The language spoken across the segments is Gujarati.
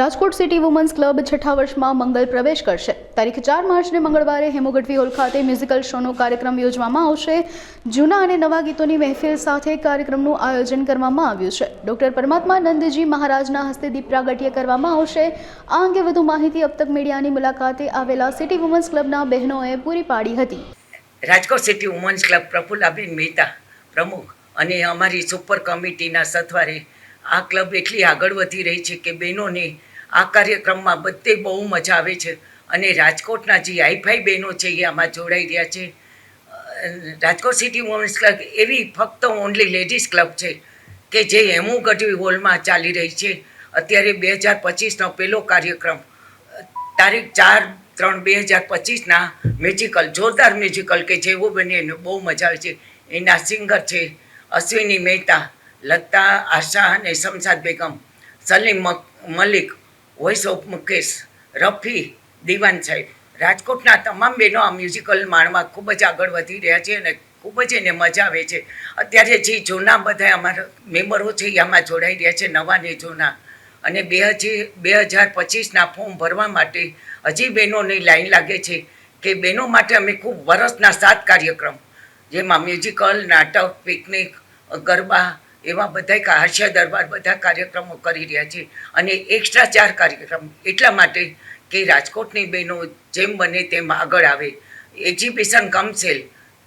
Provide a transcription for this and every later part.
રાજકોટ સિટી વુમન્સ ક્લબ છઠ્ઠા વર્ષમાં મંગલ પ્રવેશ કરશે. તારીખ ચાર માર્ચને મંગળવારે હેમોગઢવી હોલ ખાતે મ્યુઝિકલ શોનો કાર્યક્રમ યોજવામાં આવશે. જૂના અને નવા ગીતોની મહેફિલ સાથે કાર્યક્રમનું આયોજન કરવામાં આવ્યું છે. ડોક્ટર પરમાત્મા નંદજી મહારાજના હસ્તે દીપ પ્રાગટ્ય કરવામાં આવશે. આ અંગે વધુ માહિતી અપતક મીડિયાની મુલાકાતે આવેલા સિટી વુમન્સ ક્લબના બહેનોએ પૂરી પાડી હતી. Rajkot city women's club Prafullaben Mehta પ્રમુખ અને અમારી સુપર કમિટીના સથવારે આ ક્લબ એટલી આગળ વધી રહી છે કે બહેનોને આ કાર્યક્રમમાં બધે બહુ મજા આવે છે. અને રાજકોટના જે આઈફાઈ બહેનો છે એ આમાં જોડાઈ રહ્યા છે. રાજકોટ સિટી વુમન્સ ક્લબ એવી ફક્ત ઓનલી લેડીઝ ક્લબ છે કે જે હેમુ ગઢવી હોલમાં ચાલી રહી છે. અત્યારે બે હજાર પચીસનો પહેલો કાર્યક્રમ, તારીખ ચાર ત્રણ બે હજાર પચીસના મ્યુઝિકલ જોરદાર મ્યુઝિકલ કે જેવું બને એને બહુ મજા આવે છે. એના સિંગર છે અશ્વિની મહેતા, લતા આશા અને શમશાદ બેગમ, સલીમ મલિક વોઇસ ઓફ મુકેશ રફી દિવાન સાહેબ. રાજકોટના તમામ બહેનો આ મ્યુઝિકલ માણવા ખૂબ જ આગળ વધી રહ્યા છે અને ખૂબ જ એને મજા આવે છે. અત્યારે જે જૂના બધા અમારા મેમ્બરો છે એ આમાં જોડાઈ રહ્યા છે, નવા ને જૂના. અને બે હજી, બે હજાર પચીસના ફોર્મ ભરવા માટે હજી બહેનોની લાઈન લાગે છે કે બહેનો માટે અમે ખૂબ વરસના સાત કાર્યક્રમ. જેમાં મ્યુઝિકલ નાટક પિકનિક ગરબા એવા બધા હાસ્ય દરબાર બધા કાર્યક્રમો કરી રહ્યા છે. અને એક્સ્ટ્રા ચાર કાર્યક્રમ એટલા માટે કે રાજકોટની બહેનો જેમ બને તેમ આગળ આવે. એક્ઝિબિશન કમસેલ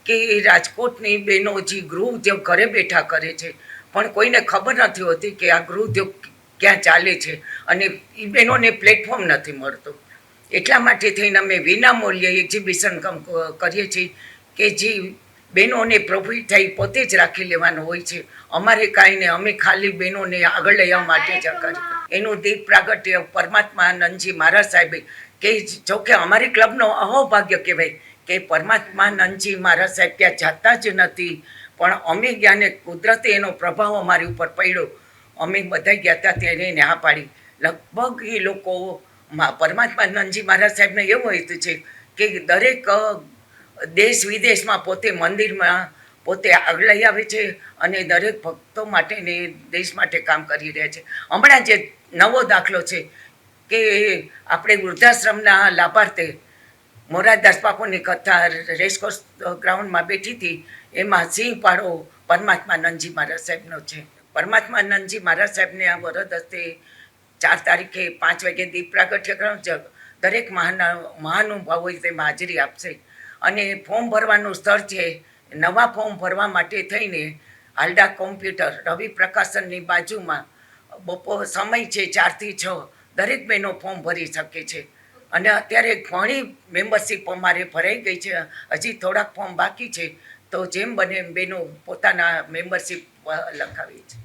કે રાજકોટની બહેનો જે ગૃહ ઉદ્યોગ ઘરે બેઠા કરે છે. પણ કોઈને ખબર નથી હોતી કે આ ગૃહ ઉદ્યોગ ક્યાં ચાલે છે. અને એ બહેનોને પ્લેટફોર્મ નથી મળતું. એટલા માટે થઈને અમે વિના મૂલ્યે એક્ઝિબિશન કરીએ છીએ કે જે બહેનોને થઈ પોતે જ રાખી લેવાનું હોય છે. અમારે કાંઈ નહીં અમે ખાલી બહેનોને આગળ આવવા માટે જ એનું દીપ પ્રાગટ્ય પરમાત્મા નંદજી મહારાજ સાહેબે કે જો કે અમારી ક્લબનો અહોભાગ્ય કહેવાય કે પરમાત્મા નંદજી મહારાજ સાહેબ ત્યાં જાતા જ નથી. પણ અમે ગયા ને કુદરતે એનો પ્રભાવ અમારી ઉપર પડ્યો, અમે બધા ગયા હતા ત્યારે એને હા પાડી. લગભગ એ લોકો પરમાત્મા નંદજી મહારાજ સાહેબને એવું હેતુ છે કે દરેક દેશ વિદેશમાં પોતે મંદિરમાં પોતે આગળ આવે છે અને દરેક ભક્તો માટે ને દેશ માટે કામ કરી રહ્યા છે. હમણાં જે નવો દાખલો છે કે આપણે વૃદ્ધાશ્રમના લાભાર્થે મોરારદાસ બાપુની કથા રેસકોર્સ ગ્રાઉન્ડમાં બેઠી હતી, એમાં સિંહ પાડો પરમાત્મા નંદજી મહારાજ સાહેબનો છે. પરમાત્મા નંદજી મહારાજ સાહેબને આ વરદ હસ્તે ચાર તારીખે પાંચ વાગે દીપ પ્રાગટ્ય દરેક મહાન મહાનુભાવોએ તેમાં હાજરી આપશે. અને ફોર્મ ભરવાનું સ્થળ છે નવા ફોર્મ ભરવા માટે થઈને હાલડા કોમ્પ્યુટર રવિ પ્રકાશનની બાજુમાં બપોર સમય છે ચારથી છ, દરેક બહેનો ફોર્મ ભરી શકે છે. અને અત્યારે ઘણી મેમ્બરશીપ અમારે ભરાઈ ગઈ છે, હજી થોડાક ફોર્મ બાકી છે, તો જેમ બને એમ બહેનો પોતાના મેમ્બરશીપ લખાવી છે.